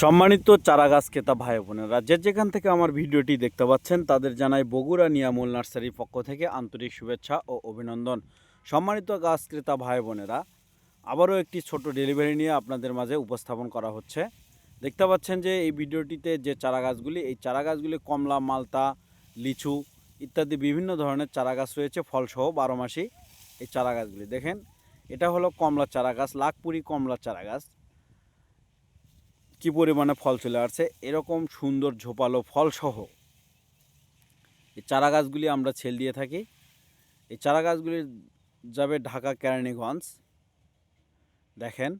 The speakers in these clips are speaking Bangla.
সম্মানিত চারাগাছ ক্রেতা ভাই বোনেরা, যে যেখান থেকে আমার ভিডিওটি দেখতে পাচ্ছেন, তাদের জানাই বগুড়া নিয়ামুল নার্সারির পক্ষ থেকে আন্তরিক শুভেচ্ছা ও অভিনন্দন। সম্মানিত গাছ ক্রেতা ভাই বোনেরা, আবারও একটি ছোট ডেলিভারি নিয়ে আপনাদের মাঝে উপস্থাপন করা হচ্ছে। দেখতে পাচ্ছেন যে এই ভিডিওটিতে যে চারা গাছগুলি এই চারা গাছগুলি কমলা, মালতা, লিচু ইত্যাদি বিভিন্ন ধরনের চারা গাছ রয়েছে, ফলসহ বারো মাসি এই চারা গাছগুলি দেখেন, এটা হলো কমলা চারা গাছ লাখপুরি কমলা চারা গাছ কি পরিমাণে ফল চলে আসছে, এরকম সুন্দর ঝোপালো ফলসহ এই চারা গাছগুলি আমরা ছেল দিয়ে থাকি। এই চারা গাছগুলি যাবে ঢাকা কেরানীগঞ্জ। দেখেন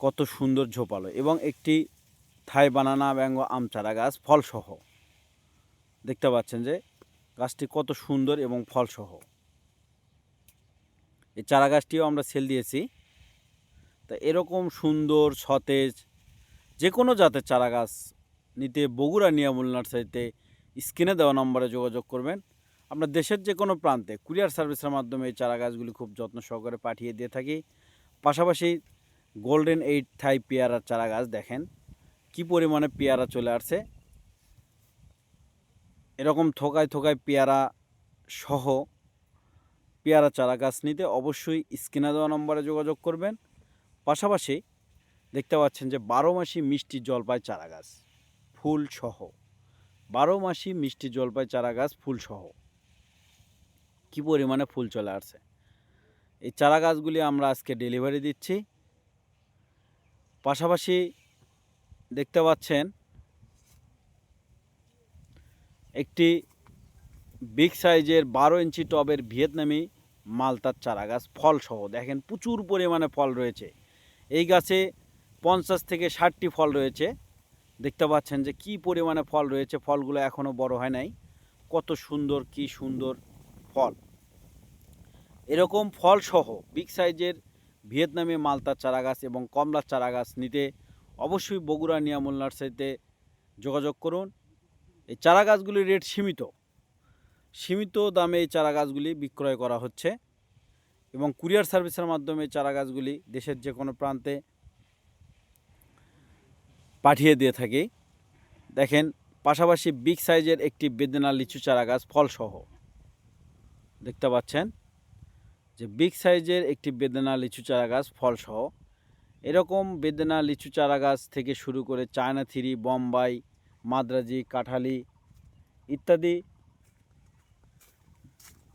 কত সুন্দর ঝোপালো এবং একটি থাই বানানা ব্যঙ্গ আম চারা গাছ ফলসহ। দেখতে পাচ্ছেন যে গাছটি কত সুন্দর এবং ফলসহ। এই চারা গাছটিও আমরা সেল দিয়েছি। তা এরকম সুন্দর, সতেজ যে কোনো জাতের চারা গাছ নিতে বগুড়া নিয়ামুল নার্সারিতে স্ক্রিনে দেওয়া নম্বরে যোগাযোগ করবেন। আমরা দেশের যে কোনো প্রান্তে কুরিয়ার সার্ভিসের মাধ্যমে এই চারা গাছগুলি খুব যত্ন সহকারে পাঠিয়ে দিয়ে থাকি। পাশাপাশি গোল্ডেন এইট থাই পেয়ারার চারা গাছ দেখেন, কি পরিমাণে পেয়ারা চলে আসছে। এরকম থোকায় থোকায় পেয়ারা সহ পেয়ারা চারা গাছ নিতে অবশ্যই স্ক্রিনে দেওয়া নম্বরে যোগাযোগ করবেন। পাশাপাশি দেখতে পাচ্ছেন যে বারো মাসি মিষ্টি জলপাই চারা গাছ ফুল সহ। বারো মাসি মিষ্টি জলপাই চারা গাছ ফুল সহ। কী পরিমাণে ফুল চলে আসছে। এই চারা গাছগুলি আমরা আজকে ডেলিভারি দিচ্ছি। পাশাপাশি দেখতে পাচ্ছেন একটি বিগ সাইজের বারো ইঞ্চি টবের ভিয়েতনামি মালতার চারা গাছ ফল সহ। দেখেন প্রচুর পরিমাণে ফল রয়েছে। এই গাছে পঞ্চাশ থেকে ষাটটি ফল রয়েছে। দেখতে পাচ্ছেন যে কি পরিমাণে ফল রয়েছে, ফলগুলো এখনও বড় হয় নাই। কত সুন্দর, কি সুন্দর ফল। এরকম ফল সহ বিগ সাইজের ভিয়েতনামি মালতার চারা গাছ এবং কমলার চারা গাছ নিতে অবশ্যই বগুড়া নিয়ামুল নার্সারিতে যোগাযোগ করুন। এই চারা গাছগুলির রেট সীমিত। সীমিত দামে এই চারা গাছগুলি বিক্রয় করা হচ্ছে। এবং কুরিয়ার সার্ভিসের মাধ্যমে চারা গাছগুলি দেশের যে কোনো প্রান্তে পাঠিয়ে দিয়ে থাকি। দেখেন, পাশাপাশি বিগ সাইজের একটি বেদেনা লিচু চারা গাছ ফলসহ। দেখতে পাচ্ছেন যে বিগ সাইজের একটি বেদেনা লিচু চারা গাছ ফলসহ। এরকম বেদেনা লিচু চারা গাছ থেকে শুরু করে চায়না থিরি, বোম্বাই, মাদ্রাজি, কাঠালি ইত্যাদি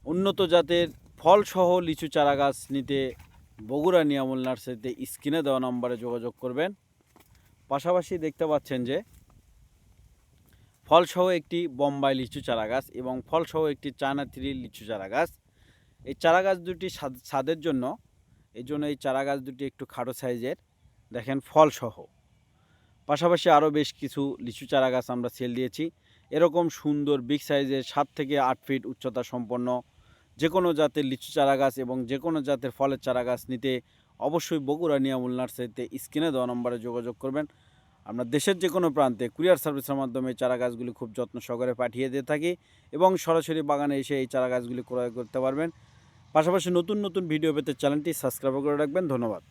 উন্নত জাতের ফলসহ লিচু চারা গাছ নিতে বগুড়া নিয়ামুল নার্সারিতে স্ক্রিনে দেওয়া নম্বরে যোগাযোগ করবেন। পাশাপাশি দেখতে পাচ্ছেন যে ফলসহ একটি বোম্বাই লিচু চারা গাছ এবং ফলসহ একটি চায়না থ্রি লিচু চারা গাছ এই চারা গাছ দুটি স্বাদ- স্বাদের জন্য, এই জন্য এই চারা গাছ দুটি একটু খাটো সাইজের। দেখেন ফলসহ। পাশাপাশি আরও বেশ কিছু লিচু চারা গাছ আমরা সেল দিয়েছি। এরকম সুন্দর বিগ সাইজের সাত থেকে আট ফিট উচ্চতা সম্পন্ন যে কোনো জাতের লিচু চারা গাছ এবং যে কোনো জাতের ফলের চারা গাছ নিতে অবশ্যই বগুড়া নিয়ামুল নার্সারিতে স্ক্রিনে দেওয়া নম্বরে যোগাযোগ করবেন। আমরা দেশের যে কোনো প্রান্তে কুরিয়ার সার্ভিসের মাধ্যমে চারা গাছগুলি খুব যত্ন সহকারে পাঠিয়ে দিয়ে থাকি এবং সরাসরি বাগানে এসে এই চারা গাছগুলি ক্রয় করতে পারবেন। পাশাপাশি নতুন নতুন ভিডিও পেতে চ্যানেলটি সাবস্ক্রাইব করে রাখবেন। ধন্যবাদ।